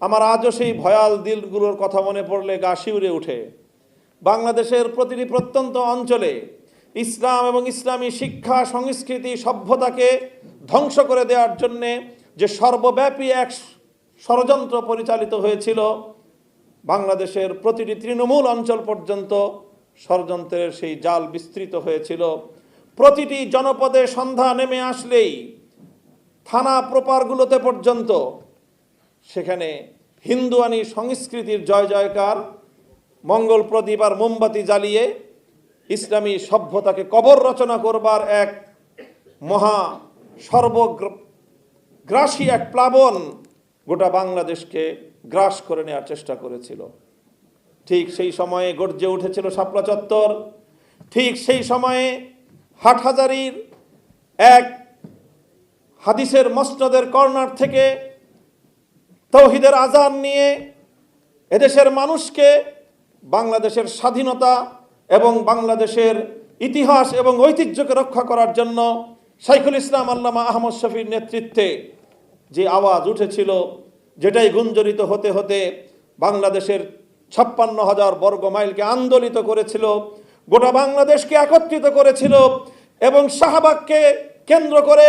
আমার আজও সেই ভয়াল দিলগুলোর কথা মনে পড়লে গা শিউরে উঠে। বাংলাদেশের প্রতিটি প্রত্যন্ত অঞ্চলে ইসলাম এবং ইসলামী শিক্ষা, সংস্কৃতি, সভ্যতাকে ধ্বংস করে দেওয়ার জন্যে যে সর্বব্যাপী এক ষড়যন্ত্র পরিচালিত হয়েছিল, বাংলাদেশের প্রতিটি তৃণমূল অঞ্চল পর্যন্ত ষড়যন্ত্রের সেই জাল বিস্তৃত হয়েছিল। প্রতিটি জনপদে সন্ধ্যা নেমে আসলেই থানা প্রপারগুলোতে পর্যন্ত সেখানে হিন্দুয়ানি সংস্কৃতির জয় জয়কার, মঙ্গল প্রদীপ আর মোমবাতি জ্বালিয়ে ইসলামী সভ্যতাকে কবর রচনা করবার এক মহা সর্বগ্রাসী এক প্লাবন গোটা বাংলাদেশকে গ্রাস করে নেওয়ার চেষ্টা করেছিল। ঠিক সেই সময়ে গর্জে উঠেছিল শাপলা চত্বর। ঠিক সেই সময়ে হাটহাজারির এক হাদিসের মসনদের কর্নার থেকে তৌহিদের আজান নিয়ে এদেশের মানুষকে বাংলাদেশের স্বাধীনতা এবং বাংলাদেশের ইতিহাস এবং ঐতিহ্যকে রক্ষা করার জন্য শাইখুল ইসলাম আল্লামা আহমদ শফির নেতৃত্বে যে আওয়াজ উঠেছিল, যেটাই গুঞ্জরিত হতে হতে বাংলাদেশের ছাপ্পান্ন হাজার বর্গ মাইলকে আন্দোলিত করেছিল, গোটা বাংলাদেশকে একত্রিত করেছিল এবং শাহবাগকে কেন্দ্র করে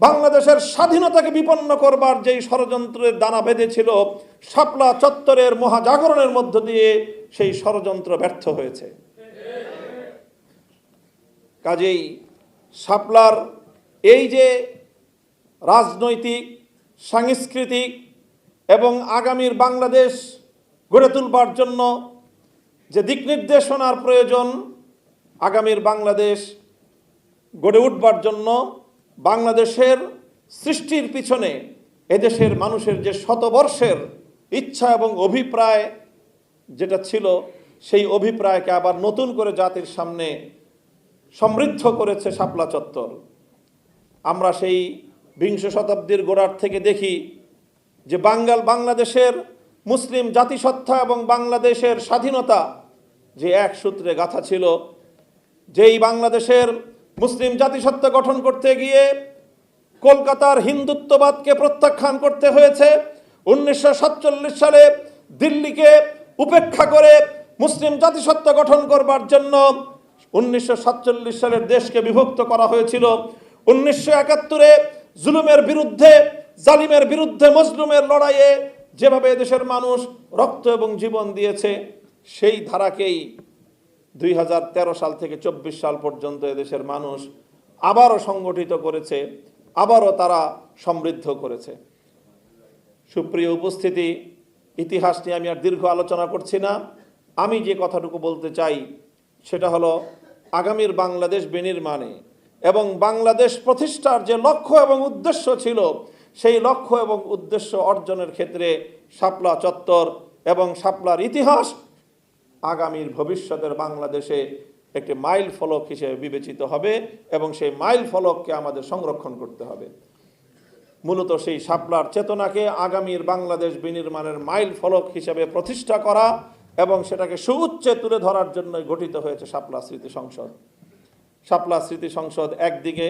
বাংলাদেশের স্বাধীনতাকে বিপন্ন করবার যেই ষড়যন্ত্রের দানা বেঁধেছিল, শাপলা চত্বরের মহাজাগরণের মধ্য দিয়ে সেই ষড়যন্ত্র ব্যর্থ হয়েছে। কাজেই শাপলার এই যে রাজনৈতিক, সাংস্কৃতিক এবং আগামীর বাংলাদেশ গড়ে তুলবার জন্য যে দিক নির্দেশনার প্রয়োজন, আগামীর বাংলাদেশ গড়ে উঠবার জন্য বাংলাদেশের সৃষ্টির পিছনে এদেশের মানুষের যে শতবর্ষের ইচ্ছা এবং অভিপ্রায় যেটা ছিল, সেই অভিপ্রায়কে আবার নতুন করে জাতির সামনে সমৃদ্ধ করেছে শাপলা চত্বর। আমরা সেই বিংশ শতাব্দীর গোড়ার থেকে দেখি যে বাঙ্গাল বাংলাদেশের মুসলিম জাতিসত্তা এবং বাংলাদেশের স্বাধীনতা যে এক সূত্রে গাথা ছিল, যেই বাংলাদেশের মুসলিম জাতিসত্ত্ব গঠন করতে গিয়ে কলকাতার হিন্দুত্ববাদকে প্রত্যাখ্যান করতে হয়েছে। উনিশশো সাতচল্লিশ সালে দিল্লিকে উপেক্ষা করে মুসলিম জাতিসত্ত্ব গঠন করবার জন্য উনিশশো সাতচল্লিশ সালের দেশকে বিভক্ত করা হয়েছিল। উনিশশো একাত্তরে জুলুমের বিরুদ্ধে, জালিমের বিরুদ্ধে মজলুমের লড়াইয়ে যেভাবে দেশের মানুষ রক্ত এবং জীবন দিয়েছে, সেই ধারাকেই দুই হাজার তেরো সাল থেকে চব্বিশ সাল পর্যন্ত এদেশের মানুষ আবারও সংগঠিত করেছে, আবারও তারা সমৃদ্ধ করেছে। সুপ্রিয় উপস্থিতি, ইতিহাস নিয়ে আমি আর দীর্ঘ আলোচনা করছি না। আমি যে কথাটুকু বলতে চাই, সেটা হলো আগামীর বাংলাদেশ বিনির্মাণে এবং বাংলাদেশ প্রতিষ্ঠার যে লক্ষ্য এবং উদ্দেশ্য ছিল, সেই লক্ষ্য এবং উদ্দেশ্য অর্জনের ক্ষেত্রে শাপলা চত্বর এবং শাপলার ইতিহাস আগামীর ভবিষ্যতের বাংলাদেশে একটি মাইল ফলক হিসেবে বিবেচিত হবে এবং সেই মাইল ফলককে আমাদের সংরক্ষণ করতে হবে। মূলত সেই শাপলার চেতনাকে আগামীর বাংলাদেশ বিনির্মাণের মাইল ফলক হিসেবে প্রতিষ্ঠা করা এবং সেটাকে সুউচ্চে তুলে ধরার জন্য গঠিত হয়েছে শাপলা স্মৃতি সংসদ। শাপলা স্মৃতি সংসদ একদিকে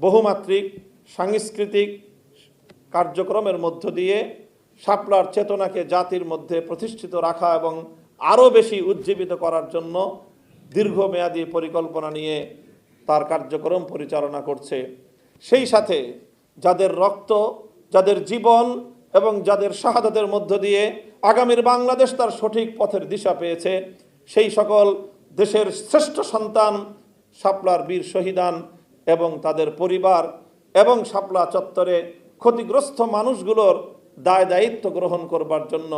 বহুমাত্রিক, সাংস্কৃতিক কার্যক্রমের মধ্য দিয়ে শাপলার চেতনাকে জাতির মধ্যে প্রতিষ্ঠিত রাখা এবং আরও বেশি উজ্জীবিত করার জন্য দীর্ঘমেয়াদী পরিকল্পনা নিয়ে তার কার্যক্রম পরিচালনা করছে। সেই সাথে যাদের রক্ত, যাদের জীবন এবং যাদের শাহাদাতের মধ্য দিয়ে আগামীর বাংলাদেশ তার সঠিক পথের দিশা পেয়েছে, সেই সকল দেশের শ্রেষ্ঠ সন্তান শাপলার বীর শহীদান এবং তাদের পরিবার এবং শাপলা চত্বরে ক্ষতিগ্রস্ত মানুষগুলোর দায় দায়িত্ব গ্রহণ করবার জন্য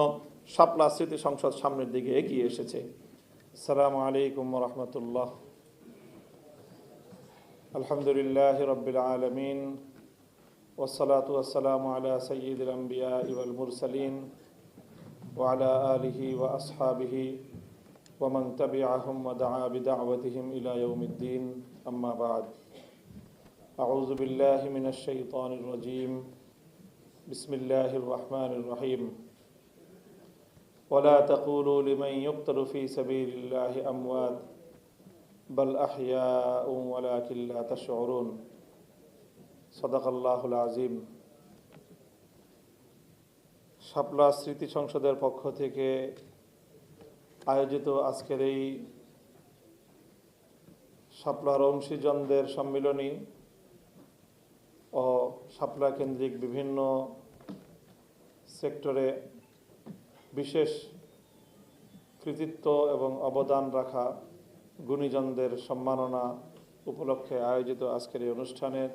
শাপলা স্মৃতি সংসদ সামনের দিকে এগিয়ে এসেছে আসসালামু আলাইকুম রহমতুল্লাহ আলহামদুলিল্লাহ রবিল আলমিন والصلاة والسلام على سيد الأنبياء والمرسلين وعلى آله وأصحابه ومن تبعهم ودعا بدعوتهم إلى يوم الدين أما بعد أعوذ بالله من الشيطان الرجيم بسم الله الرحمن الرحيم ولا تقولوا لمن يقتل في سبيل الله أموات بل أحياء ولكن لا تشعرون صدق الله العظيم শাপলা স্মৃতি সংসদের পক্ষ থেকে আয়োজিত আজকের এই শাপলার অংশীজনদের সম্মিলনী ও শাপলা কেন্দ্রিক বিভিন্ন সেক্টরে বিশেষ কৃতিত্ব এবং অবদান রাখা গুণীজনদের সম্মাননা উপলক্ষে আয়োজিত আজকের এই অনুষ্ঠানের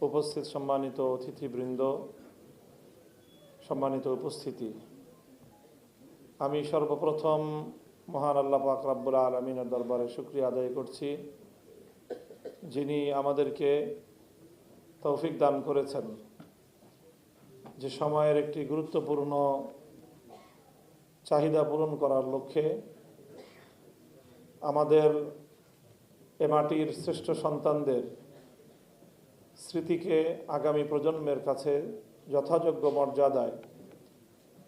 উপস্থিত সম্মানিত অতিথিবৃন্দ, সম্মানিত উপস্থিতি। আমি সর্বপ্রথম মহান আল্লাহ পাক রাব্বুল আলমিনের দরবারে শুক্রিয়া আদায় করছি, যিনি আমাদেরকে তৌফিক দান করেছেন। যে সময়ের একটি গুরুত্বপূর্ণ চাহিদা পূরণ করার লক্ষ্যে আমাদের এ মাটির শ্রেষ্ঠ সন্তানদের স্মৃতিকে আগামী প্রজন্মের কাছে যথাযোগ্য মর্যাদায়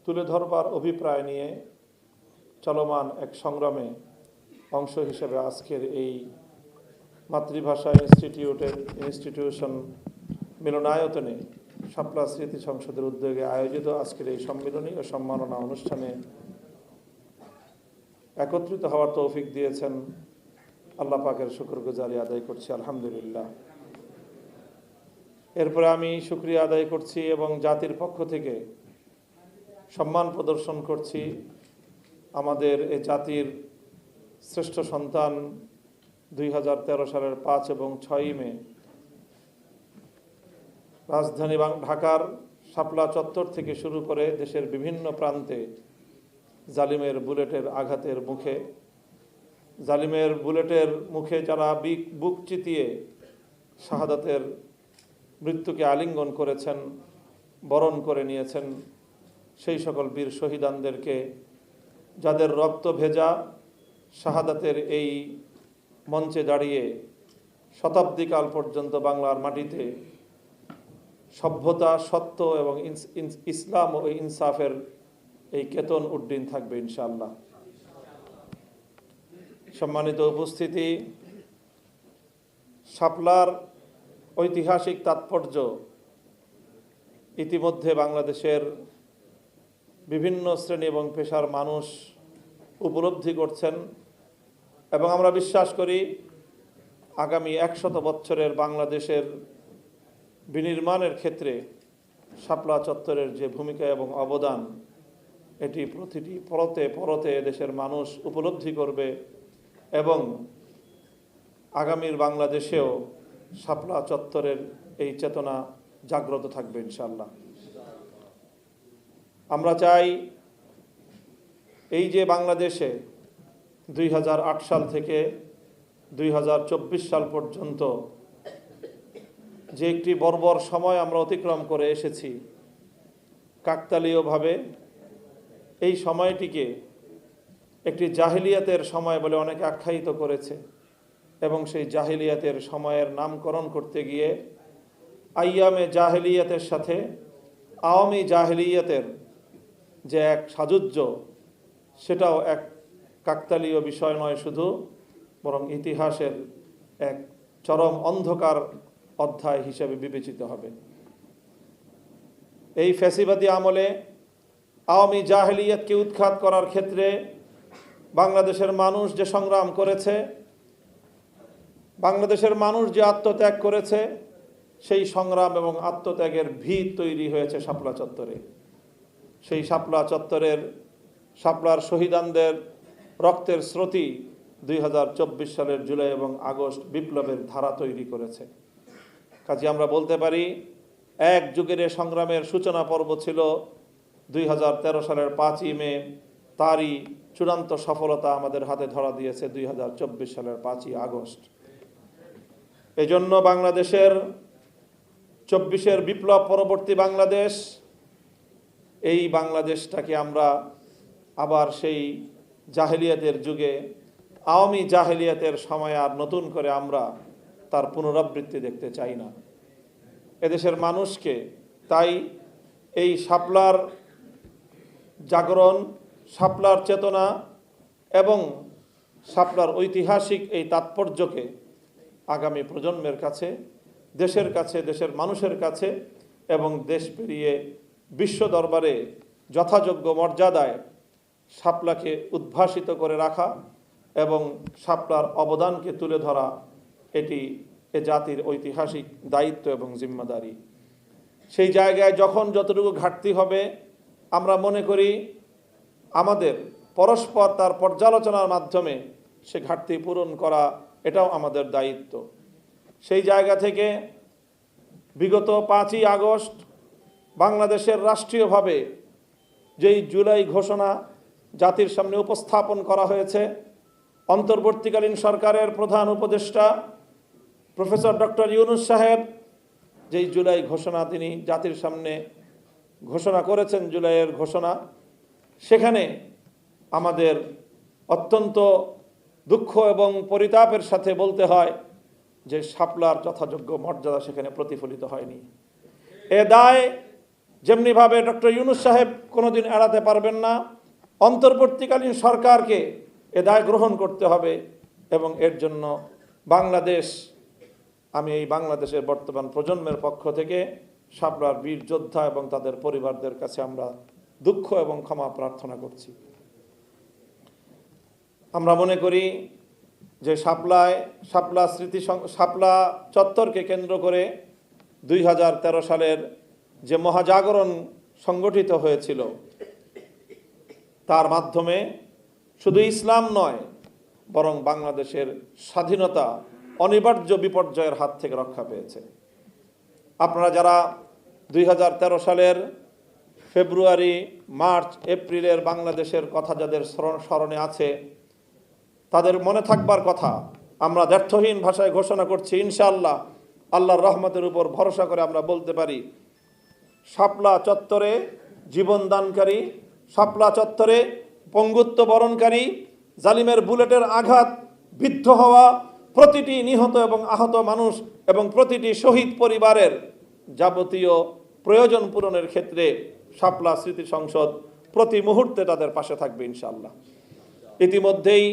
তুলে ধরবার অভিপ্রায় নিয়ে চলমান এক সংগ্রামে অংশ হিসেবে আজকের এই মাতৃভাষা ইনস্টিটিউটের ইনস্টিটিউশন মিলনায়তনে শাপলা স্মৃতি সংসদের উদ্যোগে আয়োজিত আজকের এই সম্মিলনী ও সম্মাননা অনুষ্ঠানে একত্রিত হওয়ার তৌফিক দিয়েছেন। আল্লাহ পাকের শুক্র গুজারি আদায় করছি, আলহামদুলিল্লাহ। এরপরে আমি শুক্রিয়া আদায় করছি এবং জাতির পক্ষ থেকে সম্মান প্রদর্শন করছি। আমাদের এ জাতির শ্রেষ্ঠ সন্তান দুই হাজার তেরো সালের পাঁচ এবং ছয়ই মে রাজধানী ঢাকার শাপলা চত্বর থেকে শুরু করে দেশের বিভিন্ন প্রান্তে জালিমের বুলেটের আঘাতের মুখে। জালিমের বুলেটের মুখে যারা বিক চিতিয়ে শাহাদাতের মৃত্যুকে আলিঙ্গন করেছেন, বরণ করে নিয়েছেন, সেই সকল বীর শহীদানদেরকে, যাদের রক্ত ভেজা শাহাদাতের এই মঞ্চে দাঁড়িয়ে শতাব্দীকাল পর্যন্ত বাংলার মাটিতে সভ্যতা, সত্য এবং ইসলাম ও ইনসাফের এই কেতন উড্ডীন থাকবে ইনশাআল্লাহ। সম্মানিত উপস্থিতি, শাপলার ঐতিহাসিক তাৎপর্য ইতিমধ্যে বাংলাদেশের বিভিন্ন শ্রেণি এবং পেশার মানুষ উপলব্ধি করছেন এবং আমরা বিশ্বাস করি আগামী একশত বছরের বাংলাদেশের বিনির্মাণের ক্ষেত্রে শাপলা চত্বরের যে ভূমিকা এবং অবদান এটি প্রতিটি পরতে পরতে দেশের মানুষ উপলব্ধি করবে এবং আগামীর বাংলাদেশেও শাপলা চত্বরের এই চেতনা জাগ্রত থাকবে ইনশাল্লাহ আমরা চাই এই যে বাংলাদেশে দুই হাজার আট সাল থেকে দুই হাজার চব্বিশ সাল পর্যন্ত যে একটি বর্বর সময় আমরা অতিক্রম করে এসেছি, কাকতালীয়ভাবে এই সময়টিকে একটি জাহিলিয়াতের সময় বলে অনেকে আখ্যায়িত করেছে এবং সেই জাহিলিয়াতের সময়ের নামকরণ করতে গিয়ে আইয়ামে জাহিলিয়াতের সাথে আওয়ামী জাহিলিয়াতের যে এক সাজুজ্য সেটাও এক কাকতালীয় বিষয় নয় শুধু, বরং ইতিহাসের এক চরম অন্ধকার অধ্যায় হিসেবে বিবেচিত হবে। এই ফ্যাসিবাদী আমলে আওয়ামী জাহেলিয়াতকে উৎখাত করার ক্ষেত্রে বাংলাদেশের মানুষ যে সংগ্রাম করেছে, বাংলাদেশের মানুষ যে আত্মত্যাগ করেছে, সেই সংগ্রাম এবং আত্মত্যাগের ভিত তৈরি হয়েছে শাপলা চত্বরে। সেই শাপলা চত্বরের শাপলার শহীদানদের রক্তের স্রোতই দুই সালের জুলাই এবং আগস্ট বিপ্লবের ধারা তৈরি করেছে। কাজে আমরা বলতে পারি, এক যুগের সংগ্রামের সূচনা পর্ব ছিল দুই হাজার তেরো সালের পাঁচই মে তারই চূড়ান্ত সফলতা আমাদের হাতে ধরা দিয়েছে দুই হাজার চব্বিশ সালের পাঁচই আগস্ট। এজন্য বাংলাদেশের চব্বিশের বিপ্লব পরবর্তী বাংলাদেশ, এই বাংলাদেশটাকে আমরা আবার সেই জাহেলিয়াতের যুগে, আওয়ামী জাহেলিয়াতের সময় আর নতুন করে আমরা তার পুনরাবৃত্তি দেখতে চাই না। এদেশের মানুষকে তাই এই শাপলার জাগরণ, শাপলার চেতনা এবং শাপলার ঐতিহাসিক এই তাৎপর্যকে আগামী প্রজন্মের কাছে, দেশের কাছে, দেশের মানুষের কাছে এবং দেশ পেরিয়ে বিশ্ব দরবারে যথাযোগ্য মর্যাদায় শাপলাকে উদ্ভাসিত করে রাখা এবং শাপলার অবদানকে তুলে ধরা, এটি এ জাতির ঐতিহাসিক দায়িত্ব এবং জিম্মাদারি। সেই জায়গায় যখন যতটুকু ঘাটতি হবে আমরা মনে করি আমাদের পরস্পর তার পর্যালোচনার মাধ্যমে সে ঘাটতি পূরণ করা, এটাও আমাদের দায়িত্ব। সেই জায়গা থেকে বিগত পাঁচই আগস্ট বাংলাদেশের রাষ্ট্রীয়ভাবে যেই জুলাই ঘোষণা জাতির সামনে উপস্থাপন করা হয়েছে, অন্তর্বর্তীকালীন সরকারের প্রধান উপদেষ্টা প্রফেসর ডক্টর ইউনুস সাহেব, যেই জুলাই ঘোষণা তিনি জাতির সামনে ঘোষণা করেছেন, জুলাইয়ের ঘোষণা। সেখানে আমাদের অত্যন্ত দুঃখ এবং পরিতাপের সাথে বলতে হয় যে শাপলার যথাযোগ্য মর্যাদা সেখানে প্রতিফলিত হয়নি। এ দায় যেমনিভাবে ডক্টর ইউনুস সাহেব কোনোদিন এড়াতে পারবেন না, অন্তর্বর্তীকালীন সরকারকে এ দায় গ্রহণ করতে হবে এবং এর জন্য বাংলাদেশ, আমি এই বাংলাদেশের বর্তমান প্রজন্মের পক্ষ থেকে শাপলার বীর যোদ্ধা এবং তাদের পরিবারদের কাছে আমরা দুঃখ এবং ক্ষমা প্রার্থনা করছি। আমরা মনে করি যে শাপলায় শাপলা স্মৃতি শাপলা চত্বরকে কেন্দ্র করে দুই হাজার তেরো সালের যে মহাজাগরণ সংগঠিত হয়েছিল, তার মাধ্যমে শুধু ইসলাম নয়, বরং বাংলাদেশের স্বাধীনতা অনিবার্য বিপর্যয়ের হাত থেকে রক্ষা পেয়েছে। আপনারা যারা দুই হাজার তেরো সালের ফেব্রুয়ারি, মার্চ, এপ্রিলের বাংলাদেশের কথা যাদের স্মরণ- আছে, তাদের মনে থাকবার কথা আমরা ব্যর্থহীন ভাষায় ঘোষণা করছি, ইনশাআল্লাহ আল্লাহর রহমতের উপর ভরসা করে আমরা বলতে পারি, শাপলা চত্বরে জীবনদানকারী শাপলা চত্বরে পঙ্গুত্ব বরণকারী, জালিমের বুলেটের আঘাত, বিদ্ধ হওয়া প্রতিটি নিহত এবং আহত মানুষ এবং প্রতিটি শহীদ পরিবারের যাবতীয় প্রয়োজন পূরণের ক্ষেত্রে শাপলা স্মৃতি সংসদ প্রতি মুহূর্তে তাদের পাশে থাকবে ইনশাল্লাহ ইতিমধ্যেই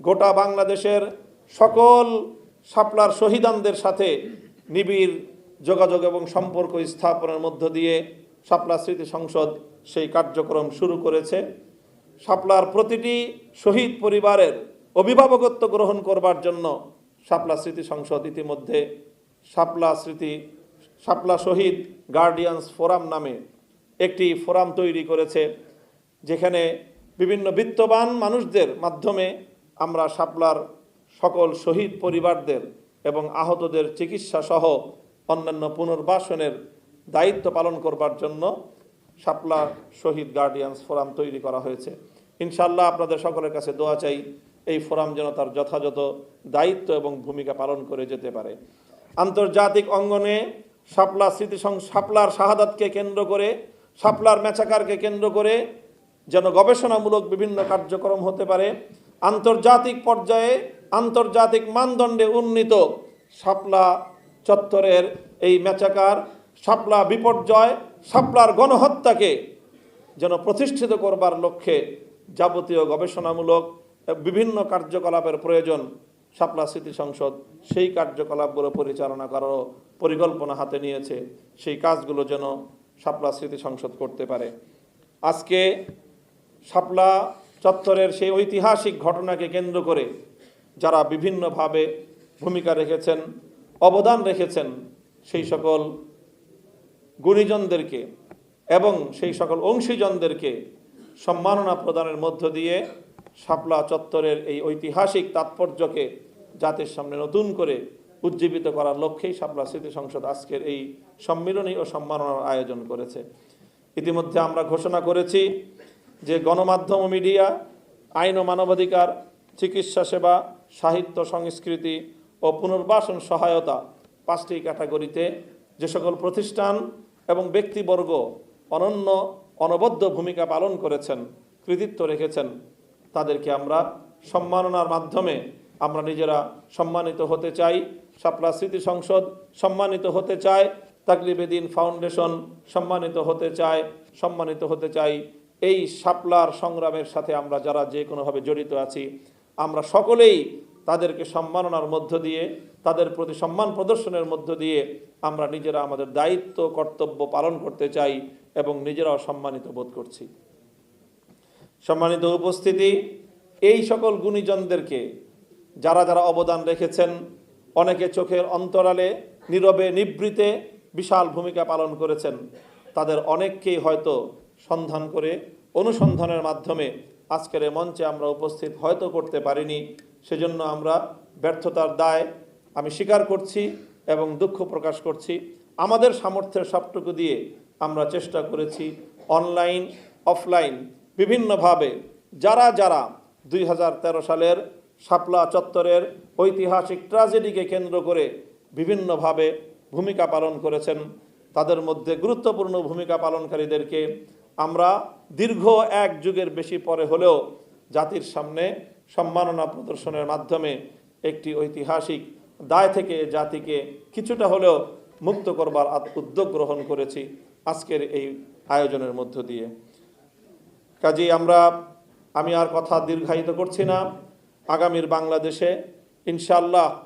গোটা বাংলাদেশের সকল শাপলার শহীদানদের সাথে নিবিড় যোগাযোগ এবং সম্পর্ক স্থাপনের মধ্য দিয়ে শাপলা স্মৃতি সংসদ সেই কার্যক্রম শুরু করেছে। শাপলার প্রতিটি শহীদ পরিবারের অভিভাবকত্ব গ্রহণ করবার জন্য শাপলা স্মৃতি সংসদ ইতিমধ্যে শাপলা স্মৃতি, শাপলা শহীদ গার্ডিয়ানস ফোরাম নামে একটি ফোরাম তৈরি করেছে, যেখানে বিভিন্ন বিত্তবান মানুষদের মাধ্যমে আমরা শাপলার সকল শহীদ পরিবারদের এবং আহতদের চিকিৎসা সহ অন্যান্য পুনর্বাসনের দায়িত্ব পালন করবার জন্য শাপলা শহীদ গার্ডিয়ানস ফোরাম তৈরি করা হয়েছে। ইনশাল্লাহ আপনাদের সকলের কাছে দোয়া চাই এই ফোরাম যেন তার যথাযথ দায়িত্ব এবং ভূমিকা পালন করে যেতে পারে। আন্তর্জাতিক অঙ্গনে শাপলা স্মৃতি সং শাপলার শাহাদাতকে কেন্দ্র করে, শাপলার মেচাকারকে কেন্দ্র করে যেন গবেষণামূলক বিভিন্ন কার্যক্রম হতে পারে। আন্তর্জাতিক পর্যায়ে আন্তর্জাতিক মানদণ্ডে উন্নীত শাপলা চত্বরের এই মেচাকার, শাপলা বিপর্যয়, শাপলার গণহত্যাকে যেন প্রতিষ্ঠিত করবার লক্ষ্যে যাবতীয় গবেষণামূলক বিভিন্ন কার্যকলাপের প্রয়োজন শাপলা স্মৃতি সংসদ সেই কার্যকলাপগুলো পরিচালনা করারও পরিকল্পনা হাতে নিয়েছে। সেই কাজগুলো যেন শাপলা স্মৃতি সংসদ করতে পারে। আজকে শাপলা চত্বরের সেই ঐতিহাসিক ঘটনাকে কেন্দ্র করে যারা বিভিন্নভাবে ভূমিকা রেখেছেন, অবদান রেখেছেন, সেই সকল গুণীজনদেরকে এবং সেই সকল অংশীজনদেরকে সম্মাননা প্রদানের মধ্য দিয়ে শাপলা চত্বরের এই ঐতিহাসিক তাৎপর্যকে জাতির সামনে নতুন করে উজ্জীবিত করার লক্ষ্যেই শাপলা স্মৃতি সংসদ আজকের এই সম্মিলনী ও সম্মাননার আয়োজন করেছে। ইতিমধ্যে আমরা ঘোষণা করেছি যে গণমাধ্যম মিডিয়া, আইন ও মানবাধিকার, চিকিৎসা সেবা, সাহিত্য, সংস্কৃতি ও পুনর্বাসন সহায়তা পাঁচটি ক্যাটাগরিতে যে সকল প্রতিষ্ঠান এবং ব্যক্তিবর্গ অনন্য অনবদ্য ভূমিকা পালন করেছেন, কৃতিত্ব রেখেছেন তাদেরকে আমরা সম্মাননার মাধ্যমে আমরা নিজেরা সম্মানিত হতে চাই। সাপলা স্মৃতি সংসদ সম্মানিত হতে চায়। তাকলিবে দিন ফাউন্ডেশন সম্মানিত হতে চায়। সম্মানিত হতে চাই এই সাপলার সংগ্রামের সাথে আমরা যারা যে কোনোভাবে জড়িত আছি, আমরা সকলেই তাদেরকে সম্মাননার মধ্য দিয়ে, তাদের প্রতি সম্মান প্রদর্শনের মধ্য দিয়ে আমরা নিজেরা আমাদের দায়িত্ব, কর্তব্য পালন করতে চাই এবং নিজেরাও সম্মানিত বোধ করছি। সম্মানিত উপস্থিতি, এই সকল গুণীজনদেরকে যারা যারা অবদান রেখেছেন, অনেকে চোখের অন্তরালে, নীরবে নিবৃতে বিশাল ভূমিকা পালন করেছেন, তাদের অনেককেই হয়তো সন্ধান করে অনুসন্ধানের মাধ্যমে আজকের এ মঞ্চে আমরা উপস্থিত হয়তো করতে পারিনি। সেজন্য আমরা ব্যর্থতার দায় আমি স্বীকার করছি এবং দুঃখ প্রকাশ করছি। আমাদের সামর্থ্যের সবটুকু দিয়ে আমরা চেষ্টা করেছি অনলাইন, অফলাইন বিভিন্নভাবে যারা যারা দুই হাজার তেরো সালের শাপলা চত্বরের ঐতিহাসিক ট্রাজেডিকে কেন্দ্র করে বিভিন্নভাবে ভূমিকা পালন করেছেন, তাদের মধ্যে গুরুত্বপূর্ণ ভূমিকা পালনকারীদেরকে আমরা দীর্ঘ এক যুগের বেশি পরে হলেও জাতির সামনে সম্মাননা প্রদর্শনের মাধ্যমে একটি ঐতিহাসিক দায় থেকে জাতিকে কিছুটা হলেও মুক্ত করবার উদ্যোগ গ্রহণ করেছি আজকের এই আয়োজনের মধ্য দিয়ে। কাজেই আমরা, আমি আর কথা দীর্ঘায়িত করছি না। আগামীর বাংলাদেশে ইনশাল্লাহ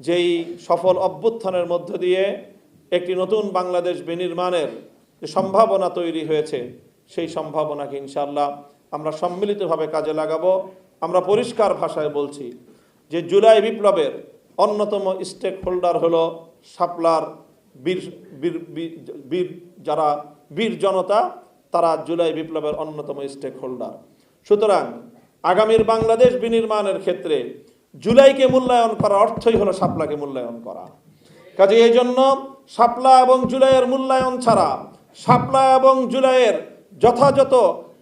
যেই সফল অভ্যুত্থানের মধ্য দিয়ে একটি নতুন বাংলাদেশ বিনির্মাণের যে সম্ভাবনা তৈরি হয়েছে, সেই সম্ভাবনাকে ইনশাল্লাহ আমরা সম্মিলিতভাবে কাজে লাগাবো। আমরা পরিষ্কার ভাষায় বলছি যে জুলাই বিপ্লবের অন্যতম স্টেক হোল্ডার হলো শাপলার বীর বীর, বীর- বীর যারা বীর জনতা তারা জুলাই বিপ্লবের অন্যতম স্টেক হোল্ডার সুতরাং আগামীর বাংলাদেশ বিনির্মাণের ক্ষেত্রে জুলাইকে মূল্যায়ন করা অর্থই হলো শাপলাকে মূল্যায়ন করা। কাজে এই জন্য শাপলা এবং জুলাইয়ের মূল্যায়ন ছাড়া, শাপলা এবং জুলাইয়ের যথাযথ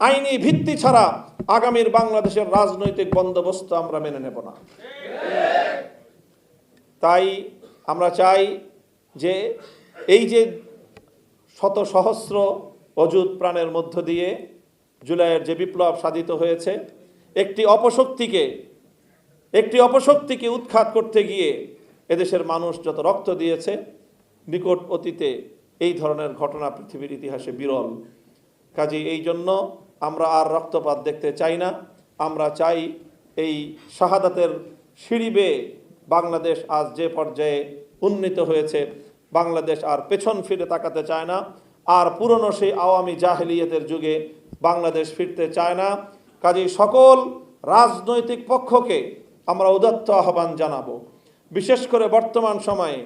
আইনি ভিত্তি ছাড়া আগামীর বাংলাদেশের রাজনৈতিক বন্দোবস্ত আমরা মেনে নেব না। তাই আমরা চাই যে এই যে শত সহস্র অযুত প্রাণের মধ্য দিয়ে জুলাইয়ের যে বিপ্লব সাধিত হয়েছে, একটি অপশক্তিকে একটি অপশক্তিকে উৎখাত করতে গিয়ে এদেশের মানুষ যত রক্ত দিয়েছে, নিকট অতীতে এই ধরনের ঘটনা পৃথিবীর ইতিহাসে বিরল। কাজে এই জন্য আমরা আর রক্তপাত দেখতে চাই না। আমরা চাই এই শাহাদাতের সিঁড়ি বেয়ে বাংলাদেশ আজ যে পর্যায়ে উন্নীত হয়েছে, বাংলাদেশ আর পেছন ফিরে তাকাতে চায় না। আর পুরনো সেই আওয়ামী জাহেলিয়তের যুগে বাংলাদেশ ফিরতে চায় না। কাজেই সকল রাজনৈতিক পক্ষকে আমরা উদাত্ত আহ্বান জানাব। বিশেষ করে বর্তমান সময়ে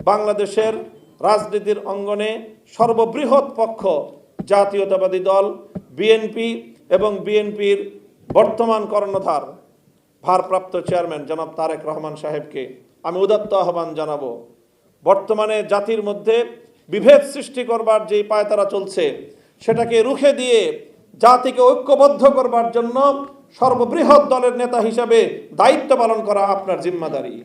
বাংলাদেশের রাজনীতির অঙ্গনে সর্ববৃহৎ পক্ষ জাতীয়তাবাদী দল, বিএনপি এবং বিএনপির বর্তমান কর্ণধার ভারপ্রাপ্ত চেয়ারম্যান জনাব তারেক রহমান সাহেবকে আমি উদাত্ত আহ্বান জানাব। বর্তমানে জাতির মধ্যে বিভেদ সৃষ্টি করবার যে পায়তারা চলছে, সেটাকে রুখে দিয়ে জাতিকে ঐক্যবদ্ধ করবার জন্য সর্ববৃহৎ দলের নেতা হিসাবে দায়িত্ব পালন করা আপনার জিম্মাদারি।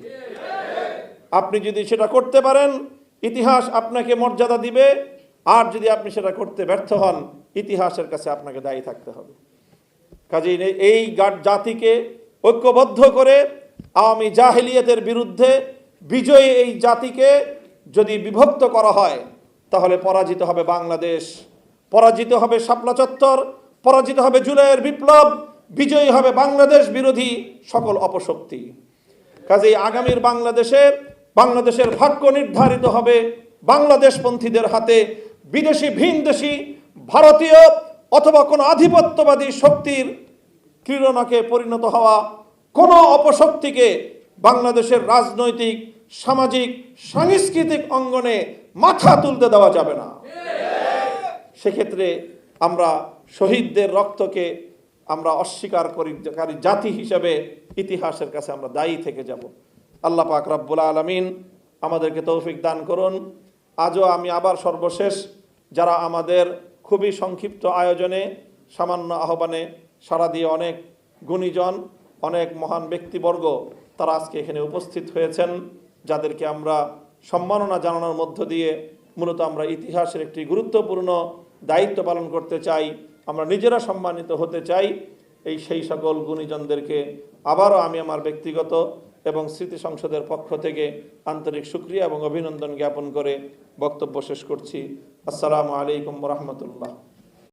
আপনি যদি সেটা করতে পারেন, ইতিহাস আপনাকে মর্যাদা দিবে, আর যদি আপনি সেটা করতে ব্যর্থ হন, ইতিহাসের কাছে আপনাকে দায়ী থাকতে হবে। কাজেই এই- জাতিকে ঐক্যবদ্ধ করে আওয়ামী জাহেলিয়তের বিরুদ্ধে বিজয়ী এই জাতিকে যদি বিভক্ত করা হয়, তাহলে পরাজিত হবে বাংলাদেশ, পরাজিত হবে শাপলা চত্বর, পরাজিত হবে জুলাইয়ের বিপ্লব, বিজয়ী হবে বাংলাদেশ বিরোধী সকল অপশক্তি। কাজেই আগামীর বাংলাদেশে, বাংলাদেশের ভাগ্য নির্ধারিত হবে বাংলাদেশপন্থীদের হাতে, বিদেশি ভিনদেশি, ভারতীয় অথবা কোনো আধিপত্যবাদী শক্তির ক্রীড়নকে পরিণত হওয়া কোনো অপশক্তিকে বাংলাদেশের রাজনৈতিক সামাজিক, সাংস্কৃতিক অঙ্গনে মাথা তুলতে দেওয়া যাবে না। সেক্ষেত্রে আমরা শহীদদের রক্তকে আমরা অস্বীকার করিকারী জাতি হিসেবে ইতিহাসের কাছে আমরা দায়ী থেকে যাব। আল্লাহ পাক রব্বুল আলমিন আমাদেরকে তৌফিক দান করুন। আজও আমি আবার সর্বশেষ, যারা আমাদের খুবই সংক্ষিপ্ত আয়োজনে, সামান্য আহ্বানে সাড়া দিয়ে অনেক গুণীজন, অনেক মহান ব্যক্তিবর্গ তারা আজকে এখানে উপস্থিত হয়েছেন। যাদেরকে আমরা সম্মাননা জানানোর মধ্য দিয়ে মূলত আমরা ইতিহাসের একটি গুরুত্বপূর্ণ দায়িত্ব পালন করতে চাই, আমরা নিজেরা সম্মানিত হতে চাই, এই সেই সকল গুণীজনদেরকে আবারও আমি আমার ব্যক্তিগত এবং স্মৃতি সংসদের পক্ষ থেকে আন্তরিক সুক্রিয়া এবং অভিনন্দন জ্ঞাপন করে বক্তব্য শেষ করছি। আসসালামু আলাইকুম রহমতুল্লাহ।